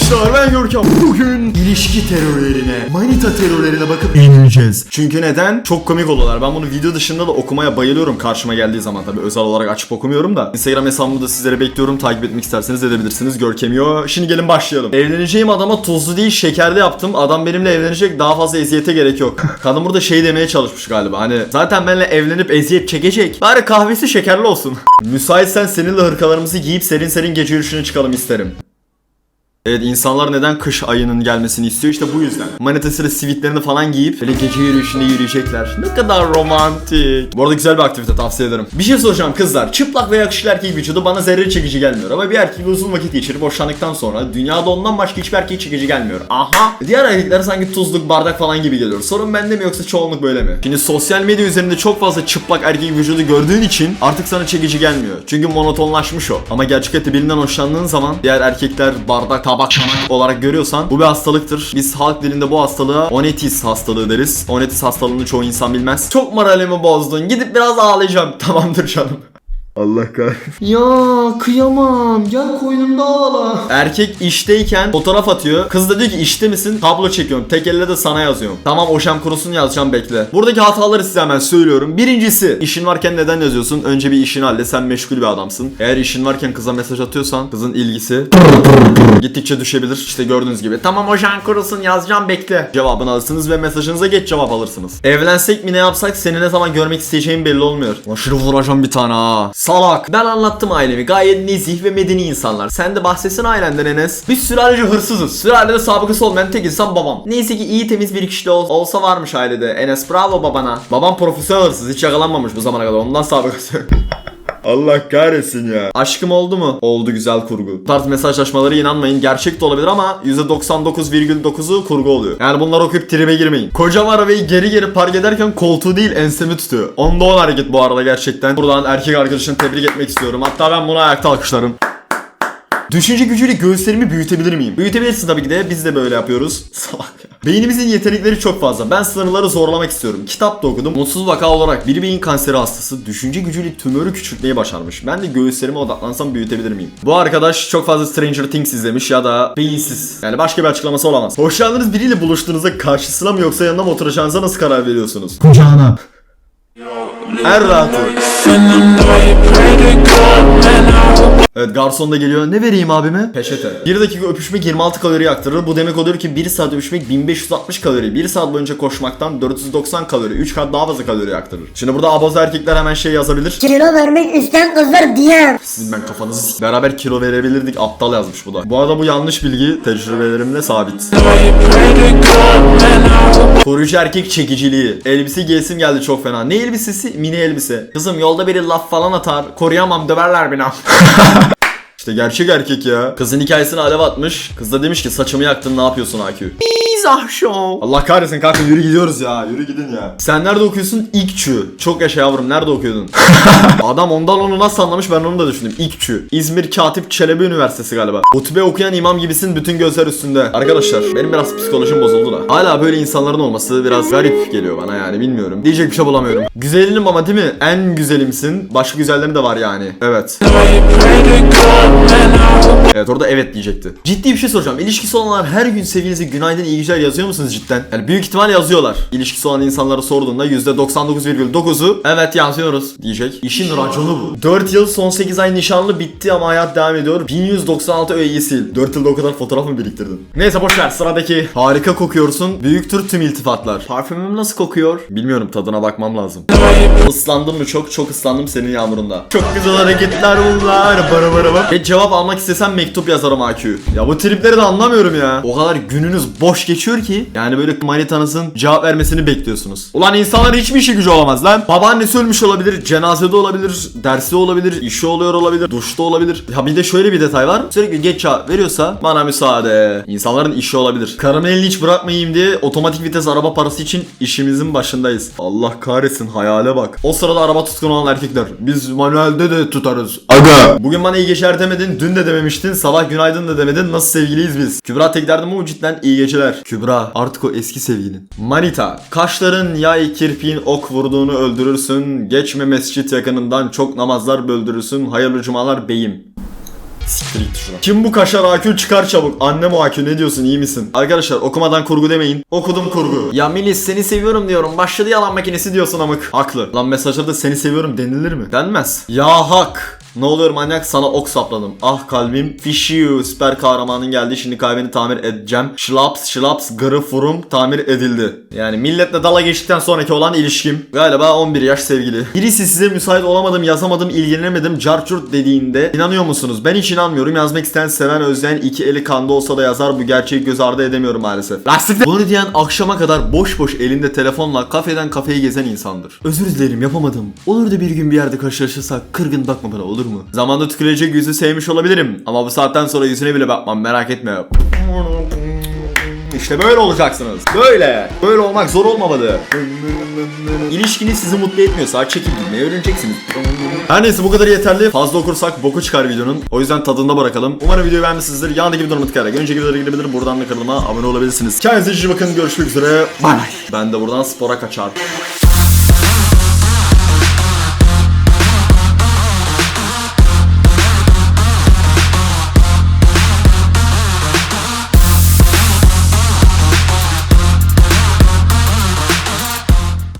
arkadaşlar ben Görkem. Bugün ilişki terörlerine, manita terörlerine bakıp ineceğiz. Çünkü neden? Çok komik oluyorlar. Ben bunu video dışında da okumaya bayılıyorum karşıma geldiği zaman tabii özel olarak açıp okumuyorum da. Instagram hesabımı da sizlere bekliyorum. Takip etmek isterseniz edebilirsiniz. Görkemiyor. Şimdi gelin başlayalım. Evleneceğim adama tuzlu değil şekerli yaptım. Adam benimle evlenecek daha fazla eziyete gerek yok. Kadın burada şey demeye çalışmış galiba. Hani zaten benimle evlenip eziyet çekecek. Bari kahvesi şekerli olsun. Müsaitsen seninle hırkalarımızı giyip serin serin gece yürüyüşüne çıkalım isterim. Evet insanlar neden kış ayının gelmesini istiyor işte bu yüzden. Manitasıyla sivitlerini falan giyip böyle gece yürüyüşünde yürüyecekler. Ne kadar romantik. Bu arada güzel bir aktivite tavsiye ederim. Bir şey soracağım kızlar. Çıplak ve yakışıklı erkek vücudu bana zerre çekici gelmiyor. Ama bir erkek uzun vakit geçirip boşandıktan sonra dünyada ondan başka hiçbir erkek çekici gelmiyor. Aha. Diğer erkekler sanki tuzluk bardak falan gibi geliyor. Sorun bende mi yoksa çoğunluk böyle mi? Şimdi sosyal medya üzerinde çok fazla çıplak erkek vücudu gördüğün için artık sana çekici gelmiyor. Çünkü monotonlaşmış o. Ama gerçek hayatta birinden hoşlandığın zaman diğer erkekler bardak, tabak, çanak olarak görüyorsan bu bir hastalıktır. Biz halk dilinde bu hastalığa onetis hastalığı deriz. Onetis hastalığını çoğu insan bilmez. Çok moralimi bozdun. Gidip biraz ağlayacağım. Tamamdır canım. Allah kahretsin. Ya kıyamam. Gel koynumda ağla. Erkek işteyken fotoğraf atıyor. Kız da diyor ki işte misin? Tablo çekiyorum. Tek elle de sana yazıyorum. Tamam oşam kurusun yazacağım bekle. Buradaki hataları size hemen söylüyorum. Birincisi işin varken neden yazıyorsun? Önce bir işini hallet. Sen meşgul bir adamsın. Eğer işin varken kıza mesaj atıyorsan kızın ilgisi gittikçe düşebilir. İşte gördüğünüz gibi. Tamam oşan kurusun yazacağım bekle. Cevabını alırsınız ve mesajınıza geç cevap alırsınız. Evlensek mi ne yapsak seni ne zaman görmek isteyeceğim belli olmuyor. Aşırı vuracağım bir tane ha. Salak. Ben anlattım ailemi. Gayet nezih ve medeni insanlar. Sen de bahsetsin ailenden Enes. Biz sülalece hırsızız. Sülalede sabıkası olmayan tek insan babam. Neyse ki iyi temiz bir kişi de ol- olsa varmış ailede. Enes bravo babana. Babam profesyonel hırsız. Hiç yakalanmamış bu zamana kadar. Ondan sabıkası. Allah kahretsin ya. Aşkım oldu mu? Oldu güzel kurgu. Bu tarz mesajlaşmalara inanmayın. Gerçek de olabilir ama %99,9'u kurgu oluyor. Yani bunları okuyup tribe girmeyin. Kocam arabayı geri geri park ederken koltuğu değil ensemi tutuyor. Onda on hareket bu arada gerçekten. Buradan erkek arkadaşını tebrik etmek istiyorum. Hatta ben buna ayakta alkışlarım. Düşünce gücüyle göğüslerimi büyütebilir miyim? Büyütebilirsin tabii ki de biz de böyle yapıyoruz. Salak. Beynimizin yetenekleri çok fazla. Ben sınırları zorlamak istiyorum. Kitap da okudum. Mutsuz vaka olarak bir beyin kanseri hastası düşünce gücüyle tümörü küçültmeyi başarmış. Ben de göğüslerime odaklansam büyütebilir miyim? Bu arkadaş çok fazla Stranger Things izlemiş ya da beyinsiz. Yani başka bir açıklaması olamaz. Hoşlandığınız biriyle buluştuğunuzda karşısına mı yoksa yanına mı oturacağınıza nasıl karar veriyorsunuz? Kucağına. En rahatı. Evet garson da geliyor. Ne vereyim abime? Peçete. 1 dakika öpüşmek 26 kalori yaktırır. Bu demek oluyor ki 1 saat öpüşmek 1560 kalori. 1 saat boyunca koşmaktan 490 kalori. 3 kat daha fazla kalori yaktırır. Şimdi burada abaza erkekler hemen şey yazabilir. Kilo vermek isteyen kızlar diyen. Sizin ben kafanızı s- Beraber kilo verebilirdik. Aptal yazmış bu da. Bu arada bu yanlış bilgi. Tecrübelerimle sabit. Koruyucu erkek çekiciliği. Elbise giyesim geldi çok fena. Ne elbisesi? Mini elbise. Kızım yolda biri laf falan atar. Koruyamam döverler beni. İşte gerçek erkek ya. Kızın hikayesini alev atmış. Kız da demiş ki saçımı yaktın ne yapıyorsun AQ? Mizah show. Allah kahretsin kanka yürü gidiyoruz ya. Yürü gidin ya. Sen nerede okuyorsun? İKÇÜ. Çok yaşa yavrum. Nerede okuyordun? Adam ondan onu nasıl anlamış ben onu da düşündüm. İKÇÜ. İzmir Katip Çelebi Üniversitesi galiba. Hutbe okuyan imam gibisin bütün gözler üstünde. Arkadaşlar benim biraz psikolojim bozuldu da. Hala böyle insanların olması biraz garip geliyor bana yani bilmiyorum. Diyecek bir şey bulamıyorum. Güzelinim ama değil mi? En güzelimsin. Başka güzellerin de var yani. Evet. Evet orada evet diyecekti. Ciddi bir şey soracağım. İlişkisi olanlar her gün sevgilinize günaydın iyi geceler yazıyor musunuz cidden? Yani büyük ihtimal yazıyorlar. İlişkisi olan insanlara sorduğunda %99,9'u evet yazıyoruz diyecek. İşin raconu bu. 4 yıl son 8 ay nişanlı bitti ama hayat devam ediyor. 1196 öğeyi sil. 4 yılda o kadar fotoğraf mı biriktirdin? Neyse boşver sıradaki. Harika kokuyorsun. Büyüktür tüm iltifatlar. Parfümüm nasıl kokuyor? Bilmiyorum tadına bakmam lazım. Islandım mı çok? Çok ıslandım senin yağmurunda. Çok güzel hareketler bunlar. Bara bara bara. Ve cevap almak istesem mektup yazarım AQ. Ya bu tripleri de anlamıyorum ya. O kadar gününüz boş geçiyor ki. Yani böyle manitanızın cevap vermesini bekliyorsunuz. Ulan insanların hiçbir işi gücü olamaz lan. Babaannesi ölmüş olabilir, cenazede olabilir, dersi olabilir, işi oluyor olabilir, duşta olabilir. Ya bir de şöyle bir detay var. Sürekli geç cevap veriyorsa bana müsaade. İnsanların işi olabilir. Karımı elini hiç bırakmayayım diye otomatik vites araba parası için işimizin başındayız. Allah kahretsin hayale bak. O sırada araba tutkunu olan erkekler. Biz manuelde de tutarız. Aga. Bugün bana iyi geceler demedin. Dün de dememiştin. Sabah günaydın da demedin. Nasıl sevgiliyiz biz? Kübra tek derdim bu cidden iyi geceler. Kübra artık o eski sevgilin. Manita. Kaşların yay kirpiğin ok vurduğunu öldürürsün. Geçme mescit yakınından çok namazlar böldürürsün. Hayırlı cumalar beyim. Kim bu kaşar akül çıkar çabuk. Annem o akül ne diyorsun iyi misin? Arkadaşlar okumadan kurgu demeyin. Okudum kurgu. Ya Melis seni seviyorum diyorum. Başladı yalan makinesi diyorsun amık. Haklı. Lan mesajlarda seni seviyorum denilir mi? Denmez. Ya hak. Ne oluyor manyak sana ok sapladım. Ah kalbim. Fishiu süper kahramanın geldi. Şimdi kalbini tamir edeceğim. Şlaps şlaps gırı furum tamir edildi. Yani milletle dala geçtikten sonraki olan ilişkim. Galiba 11 yaş sevgili. Birisi size müsait olamadım, yazamadım, ilgilenemedim, carçurt dediğinde inanıyor musunuz? Ben hiç inanmıyorum. Yazmak isteyen, seven, özleyen iki eli kanda olsa da yazar. Bu gerçeği göz ardı edemiyorum maalesef. Lastikte. Bunu diyen akşama kadar boş boş elinde telefonla kafeden kafeye gezen insandır. Özür dilerim yapamadım. Olur da bir gün bir yerde karşılaşırsak kırgın bakma bana olur mu? Zamanda tükürecek yüzü sevmiş olabilirim. Ama bu saatten sonra yüzüne bile bakmam merak etme. İşte böyle olacaksınız. Böyle. Böyle olmak zor olmamalı. İlişkiniz sizi mutlu etmiyorsa çekip gitmeyi öğreneceksiniz. Her neyse bu kadar yeterli. Fazla okursak boku çıkar videonun. O yüzden tadında bırakalım. Umarım videoyu beğenmişsinizdir. Yanındaki videomu tıklayarak önceki videolara gidebilir. Buradan da kanalıma abone olabilirsiniz. Kendinize iyi bakın. Görüşmek üzere. Bay bay. Ben de buradan spora kaçar.